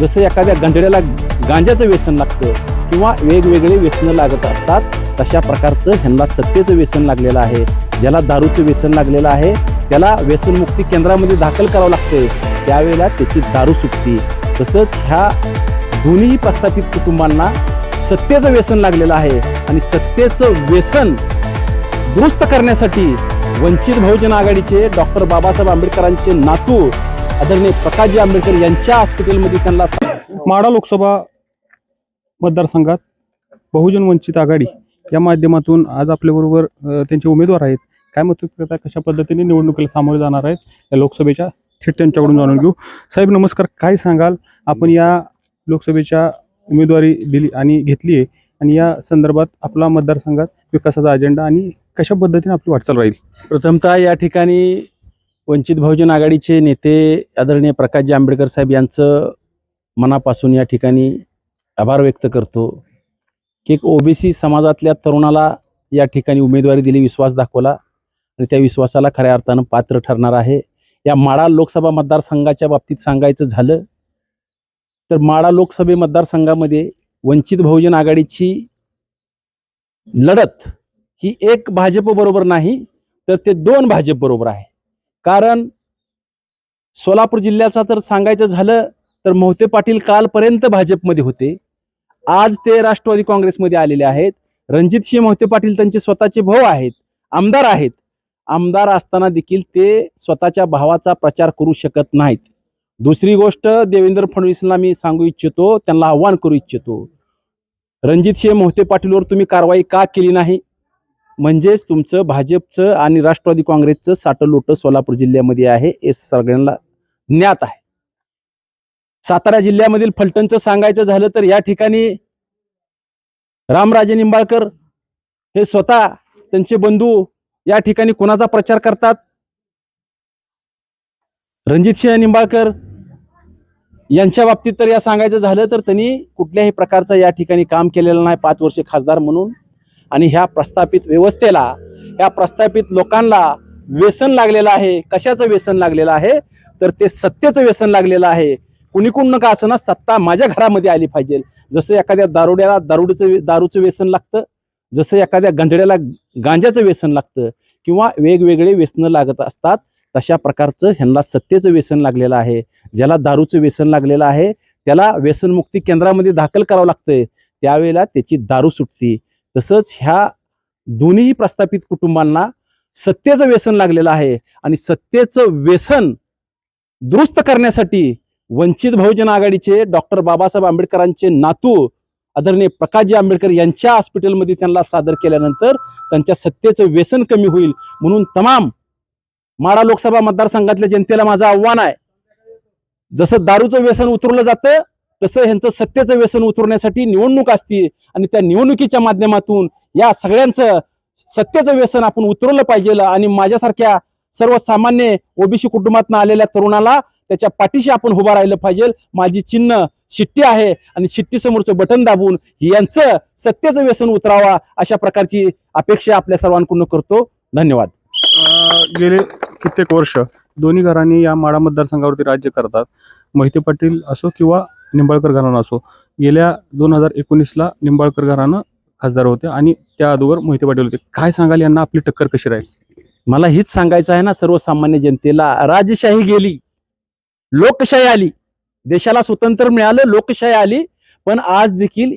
जसं एखाद्या गंडड्याला गांजाचं व्यसन लागतं किंवा वेगवेगळे व्यसनं लागत असतात तशा प्रकारचं ह्यांना सत्तेचं व्यसन लागलेलं आहे. ज्याला दारूचं व्यसन लागलेलं आहे त्याला व्यसनमुक्ती केंद्रामध्ये दाखल करावं लागते त्यावेळेला त्याची दारू सुटती. तसंच ह्या दोन्ही प्रस्थापित कुटुंबांना सत्तेचं व्यसन लागलेलं आहे आणि सत्तेचं व्यसन दुरुस्त करण्यासाठी वंचित बहुजन आघाडीचे डॉक्टर बाबासाहेब आंबेडकरांचे नातू आदरणीय प्रकाशजी आंबेडकर यांच्या हॉस्पिटलमध्ये त्यांना माढा लोकसभा मतदारसंघात बहुजन वंचित आघाडी या माध्यमातून आज आपल्याबरोबर त्यांचे उमेदवार आहेत. काय मत व्यक्त करताय कशा पद्धतीने निवडणुकीला सामोरे जाणार आहेत या लोकसभेच्या थेट त्यांच्याकडून जाणून घेऊ. साहेब नमस्कार. काय सांगाल? आपण या लोकसभेच्या उमेदवारी दिली आणि घेतली आहे आणि या संदर्भात आपला मतदारसंघात विकासाचा अजेंडा आणि कशा पद्धतीने आपली वाटचाल राहील? प्रथमतः या ठिकाणी वंचित बहुजन आघाडीचे नेते आदरणीय प्रकाशजी आंबेडकर साहेब यांचं मनापासून या ठिकाणी आभार व्यक्त करतो की एक ओबीसी समाजातल्या तरुणाला या ठिकाणी उमेदवारी दिली विश्वास दाखवला आणि त्या विश्वासाला खऱ्या अर्थानं पात्र ठरणार आहे. या माळा लोकसभा मतदारसंघाच्या बाबतीत सांगायचं झालं तर माळा लोकसभे मतदारसंघामध्ये वंचित बहुजन आघाडीची लढत ही एक भाजप बरोबर नाही तर ते दोन भाजप बरोबर आहे. कारण सोलापूर जिल्ह्याचा तर सांगायचं झालं तर मोहते पाटील कालपर्यंत भाजपमध्ये होते. आज ते राष्ट्रवादी काँग्रेसमध्ये आलेले आहेत. रणजित सिंह मोहते पाटील त्यांचे स्वतःचे भाऊ आहेत आमदार आहेत. आमदार असताना देखील ते स्वतःच्या भावाचा प्रचार करू शकत नाहीत. दुसरी गोष्ट देवेंद्र फडणवीसला मी सांगू इच्छितो त्यांना आव्हान करू इच्छितो. रणजित सिंह मोहते पाटीलवर तुम्ही कारवाई का केली नाही? म्हणजेच तुमचं भाजपचं आणि राष्ट्रवादी काँग्रेसचं साटलोट सोलापूर जिल्ह्यामध्ये आहे हे सगळ्यांना ज्ञात आहे. सातारा जिल्ह्यामधील फलटणचं सांगायचं झालं तर या ठिकाणी रामराजे निंबाळकर हे स्वतः त्यांचे बंधू या ठिकाणी कोणाचा प्रचार करतात? रणजित सिंह निंबाळकर यांच्या बाबतीत तर या सांगायचं झालं तर त्यांनी कुठल्याही प्रकारचं या ठिकाणी काम केलेलं नाही पाच वर्षे खासदार म्हणून. आणि ह्या प्रस्थापित व्यवस्थेला ह्या प्रस्थापित लोकांना व्यसन लागलेलं आहे. कशाचं व्यसन लागलेलं आहे? तर ते सत्तेचं व्यसन लागलेलं आहे. कुणी कुण नका असं ना सत्ता माझ्या घरामध्ये आली पाहिजे. जसं एखाद्या दारुड्याला दारुडचं दारूचं व्यसन लागतं जसं एखाद्या गंधड्याला गांजाचं व्यसन लागतं किंवा वेगवेगळे व्यसनं लागत असतात तशा प्रकारचं ह्यांना सत्तेचं व्यसन लागलेलं आहे. ज्याला दारूचं व्यसन लागलेलं आहे त्याला व्यसनमुक्ती केंद्रामध्ये दाखल करावं लागतंय. त्यावेळेला त्याची दारू सुटती. तसंच ह्या दोन्ही प्रस्थापित कुटुंबांना सत्तेचं व्यसन लागलेलं आहे आणि सत्तेचं व्यसन दुरुस्त करण्यासाठी वंचित बहुजन आघाडीचे डॉक्टर बाबासाहेब आंबेडकरांचे नातू आदरणीय प्रकाशजी आंबेडकर यांच्या हॉस्पिटलमध्ये त्यांना सादर केल्यानंतर त्यांच्या सत्तेचं व्यसन कमी होईल म्हणून तमाम माडा लोकसभा मतदारसंघातल्या जनतेला माझं आव्हान आहे. जसं दारूचं व्यसन उतरवलं जातं तसं ह्यांचं सत्तेचं व्यसन उतरवण्यासाठी निवडणूक असते आणि त्या निवडणुकीच्या माध्यमातून या सगळ्यांचं सत्तेचं व्यसन आपण उतरवलं पाहिजे आणि माझ्यासारख्या सर्वसामान्य ओबीसी कुटुंबातून आलेल्या तरुणाला त्याच्या पाठीशी आपण उभा राहिलं पाहिजे. माझी चिन्ह शिट्टी आहे आणि शिट्टी समोरचं बटन दाबून यांचं सत्तेचं व्यसन उतरावा अशा प्रकारची अपेक्षा आपल्या सर्वांकडून करतो. धन्यवाद. गेले कित्येक वर्ष दोन्ही घरांनी या माळा मतदारसंघावरती राज्य करतात. मोहिते पाटील असो किंवा निंबाळकर घराणं असो. गेल्या दोन हजार एकोणीसला निंबाळकर घराणं खासदार होते आणि त्या अगोदर मोहिते पाटील होते. काय सांगाल यांना? आपली टक्कर कशी राहील? मला हीच सांगायचं आहे ना सर्वसामान्य जनतेला. राजशाही गेली लोकशाही आली. देशाला स्वतंत्र मिळालं लोकशाही आली. पण आज देखील